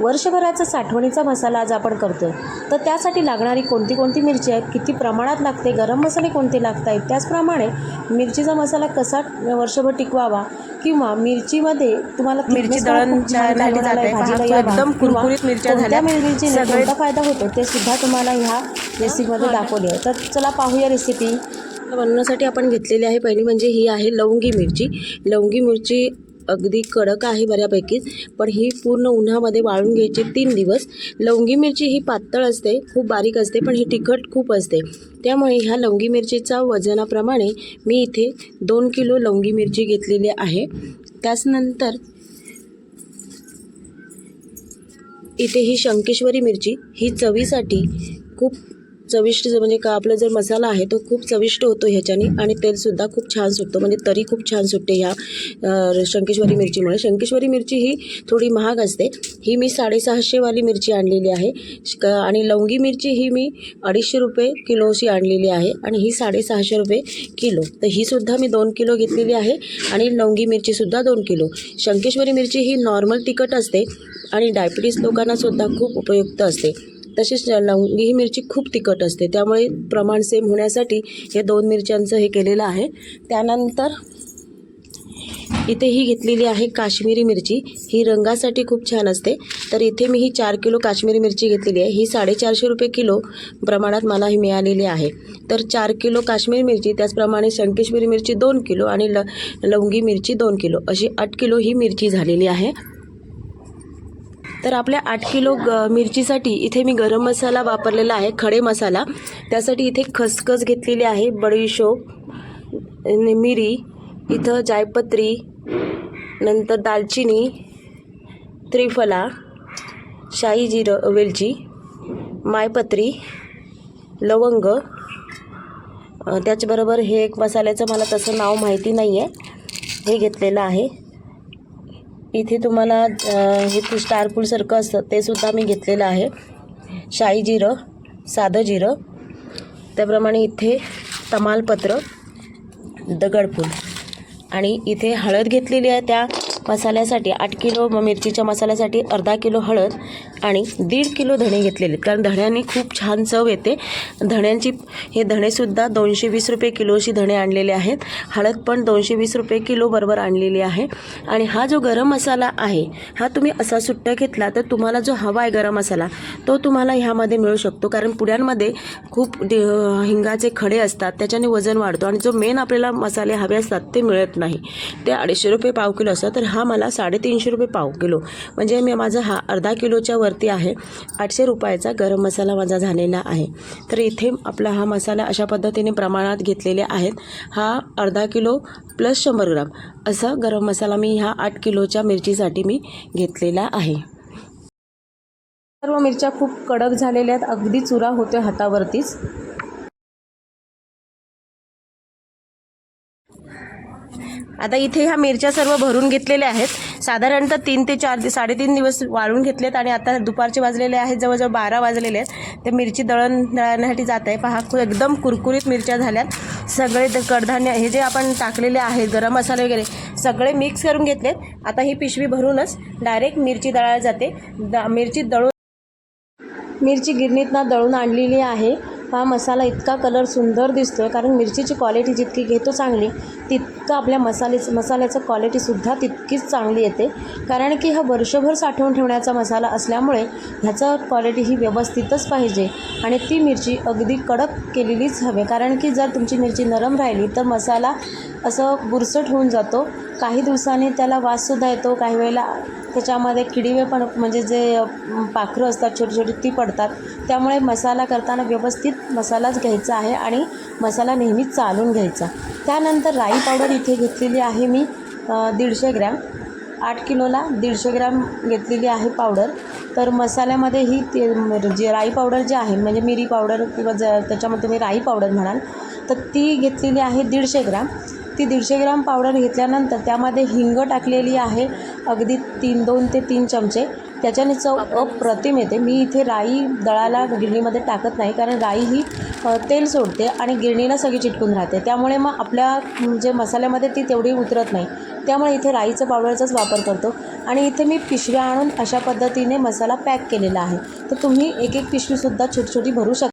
वर्षभराचा साठवणीचा मसाला आज आपण करतो आहे तर त्यासाठी लागणारी कोणती कोणती मिरची आहे किती प्रमाणात लागते गरम मसाले कोणते लागत आहेत त्याचप्रमाणे मिरचीचा मसाला कसा वर्षभर टिकवावा किंवा मिरचीमध्ये तुम्हाला मिरची दळण एकदम कुरकुरीत मिरच्या झाल्या. मिरचीने कोणता फायदा होतो ते सुद्धा तुम्हाला ह्या रेसिपीमध्ये दाखवले आहे. तर चला पाहूया रेसिपी बनवण्यासाठी आपण घेतलेली आहे पहिली म्हणजे ही आहे लवंगी मिरची. लवंगी मिरची अगदी कडक आहे बऱ्यापैकीच पण ही पूर्ण उन्हामध्ये वाळून घ्यायची तीन दिवस. लवंगी मिरची ही पातळ असते खूप बारीक असते पण ही तिखट खूप असते. त्यामुळे ह्या लवंगी मिरचीचा वजनाप्रमाणे मी इथे दोन किलो लवंगी मिरची घेतलेली आहे. त्याचनंतर इथे ही शंकेश्वरी मिरची ही चवीसाठी खूप चविष्ट जे म्हणजे का आपला जर मसाला आहे तो खूप चविष्ट होतो ह्याच्याने आणि तेलसुद्धा खूप छान सुटतो म्हणजे तरी खूप छान सुटते ह्या शंकेश्वरी मिरचीमुळे. शंकेश्वरी मिरची ही थोडी महाग असते. ही मी साडेसहाशेवाली मिरची आणलेली आहे. श- आणि लवंगी मिरची ही मी अडीचशे रुपये किलोशी आणलेली आहे आणि ही साडेसहाशे रुपये किलो. तर ही सुद्धा मी दोन किलो घेतलेली आहे आणि लवंगी मिरचीसुद्धा दोन किलो. शंकेश्वरी मिरची ही नॉर्मल तिखट असते आणि डायबिटीस लोकांनासुद्धा खूप उपयुक्त असते. तसेच लवंगी ही मिरची खूप तिखट असते. त्यामुळे प्रमाण सेम होण्यासाठी हे दोन मिरच्यांचं हे केलेलं आहे. त्यानंतर इथे ही घेतलेली आहे काश्मीरी मिरची. ही रंगासाठी खूप छान असते. तर इथे मी ही चार किलो काश्मीरी मिरची घेतलेली आहे. ही साडेचारशे रुपये किलो प्रमाणात मला ही मिळालेली आहे. तर चार किलो काश्मीरी मिरची त्याचप्रमाणे शंकेश्वरी मिरची दोन किलो आणि ल लवंगी मिरची दोन किलो. अशी आठ किलो ही मिरची झालेली आहे. तर आपल्या आठ किलो ग मिरचीसाठी इथे मी गरम मसाला वापरलेला आहे खडे मसाला. त्यासाठी इथे खसखस घेतलेली आहे बडीशोप मिरी इथं जायपत्री नंतर दालचिनी त्रिफला शाही जिरं वेलची मायपत्री लवंग त्याचबरोबर हे एक मसाल्याचं मला तसं नाव माहिती नाही आहे हे घेतलेलं आहे. इथे तुम्हाला हे फु- असतं ते सुद्धा मी घेतलेलं आहे. शाही जिरं साधं जिरं. त्याप्रमाणे इथे तमालपत्र दगडफूल आणि इथे हळद घेतलेली आहे त्या मसाल्यासाठी आठ किलो मिरचीच्या मसाल्यासाठी अर्धा किलो हळद. आणि दीड किलो धणे घेतलेले. कारण धण्याने खूप छान चव येते. धण्यांची हे धणेसुद्धा दोनशे वीस रुपये किलोशी धणे आणलेले आहेत. हळद पण दोनशे वीस रुपये किलो बरोबर आणलेली आहे. आणि हा जो गरम मसाला आहे हा तुम्ही असा सुट्टा घेतला तर तुम्हाला जो हवा आहे गरम मसाला तो तुम्हाला ह्यामध्ये मिळू शकतो. कारण पुड्यांमध्ये खूप हिंगाचे खडे असतात त्याच्याने वजन वाढतो आणि जो मेन आपल्याला मसाले हवे असतात ते मिळत नाही. ते अडीचशे रुपये पाव किलो असतात तर हा मला साडेतीनशे रुपये पाव किलो. म्हणजे मी माझा हा अर्धा किलोच्या वरती आहे. आठशे रुपयाचा गरम मसाला माझा झालेला आहे. तर इथे आपला हा मसाला अशा पद्धतीने प्रमाणात घेतलेले आहेत. हा अर्धा किलो प्लस शंभर ग्राम. असा गरम मसाला मी ह्या आठ किलोच्या मिरचीसाठी मी घेतलेला आहे. सर्व मिरच्या खूप कडक झालेल्या आहेत. अगदी चुरा होते हातावरतीच. आता इथे ह्या मिरच्या सर्व भरून घेतलेल्या आहेत. साधारणतः तीन ते चार साडेतीन दिवस वाळून घेतलेत आणि आता दुपारचे वाजलेले आहेत जवळजवळ बारा वाजलेले आहेत. ते मिरची दळण दळण्यासाठी जात आहे. पहा एकदम कुरकुरीत मिरच्या झाल्यात. सगळे कडधान्य हे जे आपण टाकलेले आहेत गरम मसाले वगैरे सगळे मिक्स करून घेतलेत. आता ही पिशवी भरूनच डायरेक्ट मिरची दळायला जाते. द मिरची दळून मिरची गिरणीतनं दळून आणलेली आहे. हा मसाला इतका कलर सुंदर दिसतोय कारण मिरचीची क्वालिटी जितकी घेतो चांगली तित इतकं आपल्या मसाल्याचं मसाल्याचं क्वालिटीसुद्धा तितकीच चांगली येते. कारण की हा वर्षभर साठवून ठेवण्याचा मसाला असल्यामुळे ह्याचा क्वालिटी ही व्यवस्थितच पाहिजे. आणि ती मिरची अगदी कडक केलेलीच हवी. कारण की जर तुमची मिरची नरम राहिली तर मसाला असं बुरसट होऊन जातो. काही दिवसांनी त्याला वाससुद्धा येतो. काही वेळेला त्याच्यामध्ये किडीवे पण म्हणजे जे पाखरं असतात छोटी छोटी ती पडतात. त्यामुळे मसाला करताना व्यवस्थित मसालाच घ्यायचा आहे आणि मसाला नेहमीच चालून घ्यायचा. त्यानंतर राई पावडर इथे घेतलेली आहे मी दीडशे ग्रॅम. आठ किलोला दीडशे ग्रॅम घेतलेली आहे पावडर. तर मसाल्यामध्ये ही ते जे राई पावडर जे आहे म्हणजे मिरी पावडर किंवा ज त्याच्यामध्ये तुम्ही राई पावडर म्हणाल तर ती घेतलेली आहे दीडशे ग्रॅम. ती दीडशे ग्रॅम पावडर घेतल्यानंतर त्यामध्ये हिंग टाकलेली आहे अगदी तीन दोन ते तीन चमचे. त्याच्याने चव अप्रतिम येते. मी इथे राई दळाला गिरणीमध्ये टाकत नाही कारण राई ही तेल सोडते आणि गिरणीला सगळी चिटकून राहते. त्यामुळे मग आपल्या जे मसाल्यामध्ये ती तेवढी उतरत नाही. त्यामुळे इथे राईचं पावडरचाच वापर करतो. आणि इथे मी पिशव्या आणून अशा पद्धतीने मसाला पॅक केलेला आहे. तर तुम्ही एक एक पिशवीसुद्धा छोटी छोटी भरू शकता